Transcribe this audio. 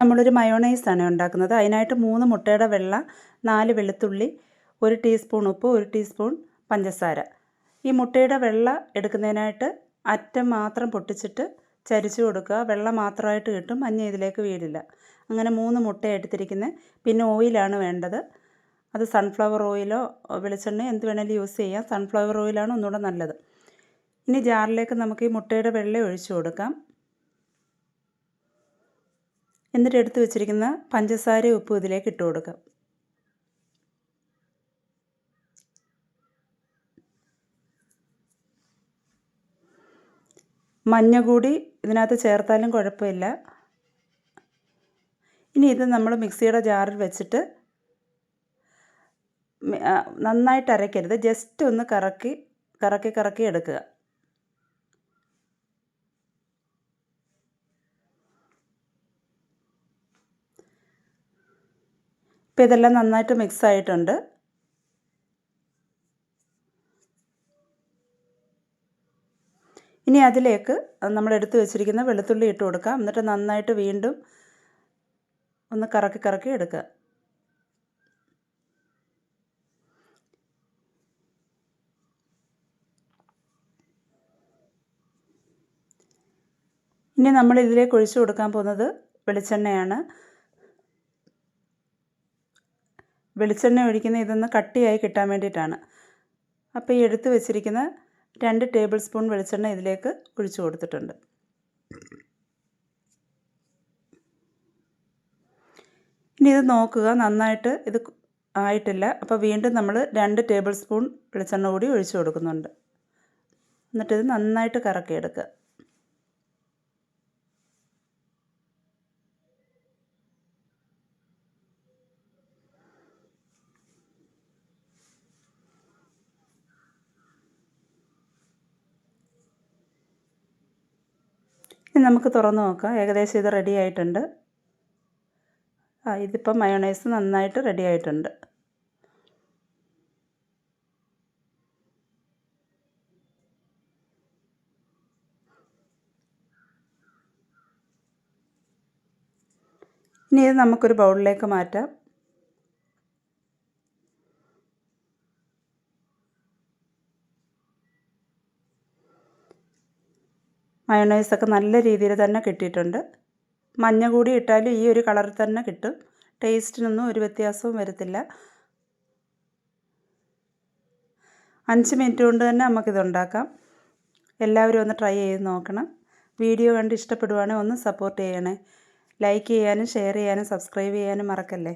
നമ്മളൊരു മയോണൈസാണ് ഉണ്ടാക്കുന്നത്. അതിനായിട്ട് മൂന്ന് മുട്ടയുടെ വെള്ള നാല് വെളുത്തുള്ളി ഒരു ടീസ്പൂൺ ഉപ്പ് ഒരു ടീസ്പൂൺ പഞ്ചസാര. ഈ മുട്ടയുടെ വെള്ള എടുക്കുന്നതിനായിട്ട് അറ്റം മാത്രം പൊട്ടിച്ചിട്ട് ചരിച്ചു കൊടുക്കുക. വെള്ളം മാത്രമായിട്ട് കിട്ടും മഞ്ഞ ഇതിലേക്ക് വീഴില്ല അങ്ങനെ മൂന്ന് മുട്ട എടുത്തിരിക്കുന്നത്. പിന്നെ ഓയിലാണ് വേണ്ടത്. അത് സൺഫ്ലവർ ഓയിലോ വെളിച്ചെണ്ണ എന്ത് വേണേലും യൂസ് ചെയ്യാം. സൺഫ്ലവർ ഓയിലാണ് ഒന്നുകൂടെ നല്ലത്. ഇനി ജാറിലേക്ക് നമുക്ക് ഈ മുട്ടയുടെ വെള്ള ഒഴിച്ചു കൊടുക്കാം. എന്നിട്ട് എടുത്തു വെച്ചിരിക്കുന്ന പഞ്ചസാര ഉപ്പ് ഇതിലേക്ക് ഇട്ട് കൊടുക്കുക. മഞ്ഞ കൂടി ഇതിനകത്ത് ചേർത്താലും കുഴപ്പമില്ല. ഇനി ഇത് നമ്മൾ മിക്സിയുടെ ജാറിൽ വെച്ചിട്ട് നന്നായിട്ട് അരയ്ക്കരുത്. ജസ്റ്റ് ഒന്ന് കറക്കി കറക്കി കറക്കി എടുക്കുക. ഇപ്പോൾ ഇതെല്ലാം നന്നായിട്ട് മിക്സ് ആയിട്ടുണ്ട്. ഇനി അതിലേക്ക് നമ്മൾ എടുത്ത് വെച്ചിരിക്കുന്ന വെളുത്തുള്ളി ഇട്ട് കൊടുക്കാം. എന്നിട്ട് നന്നായിട്ട് വീണ്ടും ഒന്ന് കറക്കി കറക്കി എടുക്കുക. ഇനി നമ്മൾ ഇതിലേക്ക് ഒഴിച്ചു കൊടുക്കാൻ പോകുന്നത് വെളിച്ചെണ്ണയാണ്. വെളിച്ചെണ്ണ ഒഴിക്കുന്ന ഇതൊന്ന് കട്ടിയായി കിട്ടാൻ വേണ്ടിയിട്ടാണ്. അപ്പോൾ ഈ എടുത്ത് വെച്ചിരിക്കുന്ന രണ്ട് ടേബിൾ സ്പൂൺ വെളിച്ചെണ്ണ ഇതിലേക്ക് ഒഴിച്ചു കൊടുത്തിട്ടുണ്ട്. ഇനി ഇത് നോക്കുക നന്നായിട്ട് ഇത് ആയിട്ടില്ല. അപ്പോൾ വീണ്ടും നമ്മൾ രണ്ട് ടേബിൾ സ്പൂൺ വെളിച്ചെണ്ണ കൂടി ഒഴിച്ചു കൊടുക്കുന്നുണ്ട്. എന്നിട്ടിത് നന്നായിട്ട് കറക്കിയെടുക്കുക. ഇനി നമുക്ക് തുറന്ന് നോക്കാം. ഏകദേശം ഇത് റെഡി ആയിട്ടുണ്ട്. ആ ഇതിപ്പം മയോണൈസ് നന്നായിട്ട് റെഡി ആയിട്ടുണ്ട്. ഇനി ഇത് നമുക്കൊരു ബൗളിലേക്ക് മാറ്റാം. മയോണൈസൊക്കെ നല്ല രീതിയിൽ തന്നെ കിട്ടിയിട്ടുണ്ട്. മഞ്ഞ കൂടി ഇട്ടാലും ഈ ഒരു കളറിൽ തന്നെ കിട്ടും. ടേസ്റ്റിനൊന്നും ഒരു വ്യത്യാസവും വരത്തില്ല. അഞ്ച് മിനിറ്റ് കൊണ്ട് തന്നെ നമുക്കിത് ഉണ്ടാക്കാം. എല്ലാവരും ഒന്ന് ട്രൈ ചെയ്ത് നോക്കണം. വീഡിയോ കണ്ട് ഇഷ്ടപ്പെടുവാണെങ്കിൽ ഒന്ന് സപ്പോർട്ട് ചെയ്യണേ. ലൈക്ക് ചെയ്യാനും ഷെയർ ചെയ്യാനും സബ്സ്ക്രൈബ് ചെയ്യാനും മറക്കല്ലേ?